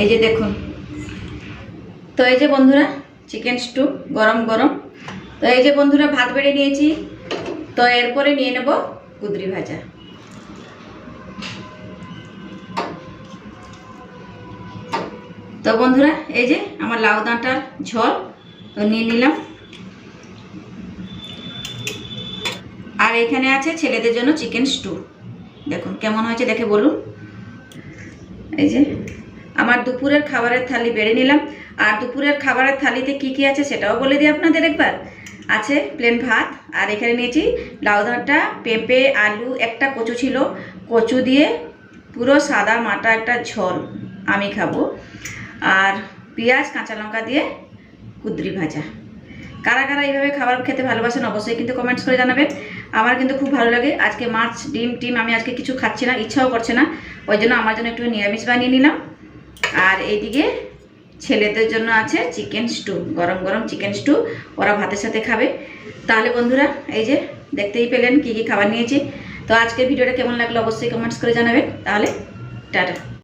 এই যে দেখুন। তো এই যে বন্ধুরা চিকেন স্টু গরম গরম। তো এই যে বন্ধুরা, ভাত বেড়ে নিয়েছি। তো এরপরে নিয়ে নেব কুদরি ভাজা। তো বন্ধুরা, এই যে আমার লাউ দাঁটার ঝোল, তো নিয়ে নিলাম। আর এখানে আছে ছেলেদের জন্য চিকেন স্টু দেখুন, কেমন হয়েছে দেখে বলুন। এই যে আমার দুপুরের খাবারের থালি বেড়ে নিলাম। আর দুপুরের খাবারের থালিতে কি কি আছে সেটাও বলে দিই আপনাদের একবার। আছে প্লেন ভাত, আর এখানে নিয়েছি লাউ ডাঁটা, পেঁপে, আলু, একটা কচু ছিল। কচু দিয়ে পুরো সাদা মাটা একটা ঝোল আমি খাব। আর পেঁয়াজ, কাঁচা লঙ্কা দিয়ে কুদরি ভাজা। কারা কারা এইভাবে খাবার খেতে ভালোবাসেন অবশ্যই কিন্তু কমেন্টস করে জানাবেন। আমার কিন্তু খুব ভালো লাগে। আজকে মাছ, ডিম, টিম আমি আজকে কিছু খাচ্ছি না, ইচ্ছাও করছে না। ওই জন্য আমার জন্য একটু নিরামিষ বানিয়ে নিলাম। আর এইদিকে ছেলেদের জন্য আছে চিকেন স্টু, গরম গরম চিকেন স্টু, ওরা ভাতের সাথে খাবে। তাহলে বন্ধুরা, এই যে দেখতেই পেলেন কি কি খাবার নিয়েছি। তো আজকের ভিডিওটা কেমন লাগল অবশ্যই কমেন্টস করে জানাবেন। তাহলে টাটা।